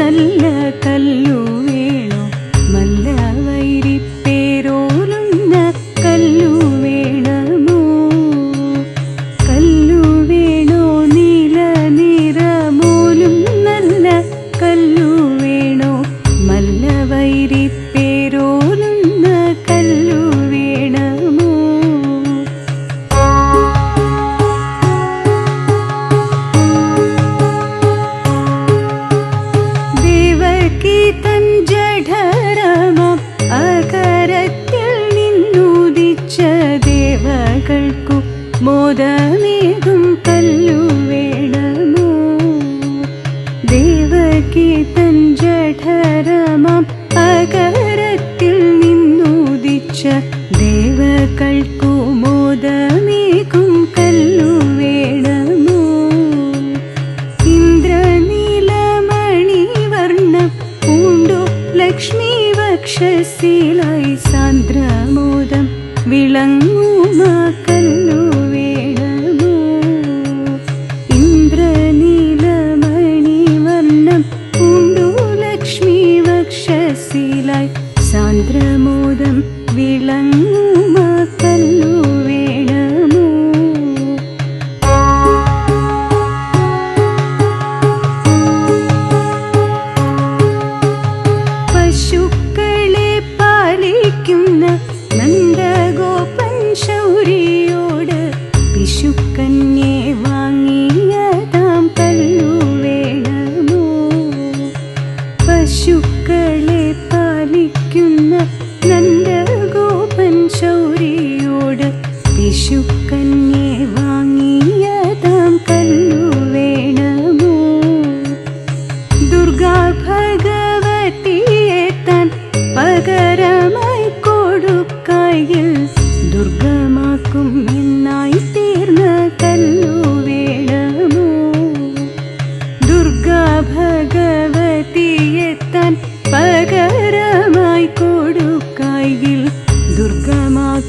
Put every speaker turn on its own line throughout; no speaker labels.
നല്ല കല്ലു മോദമേകും കല്ലു വേണമോ? ദേവകി തൻ ജഠരമാം അകരത്തിൽ നിന്നുദിച്ച ദേവകൾക്കു മോദമേകും കല്ലു വേണമോ? ഇന്ദ്രനീലമണിവർണം പൂണ്ടു ലക്ഷ്മി വക്ഷസിലായി സാന്ദ്രമോദം വിളങ്ങുമാ സാന്ദ്രമോദം വിളങ്ങുമാ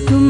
तुम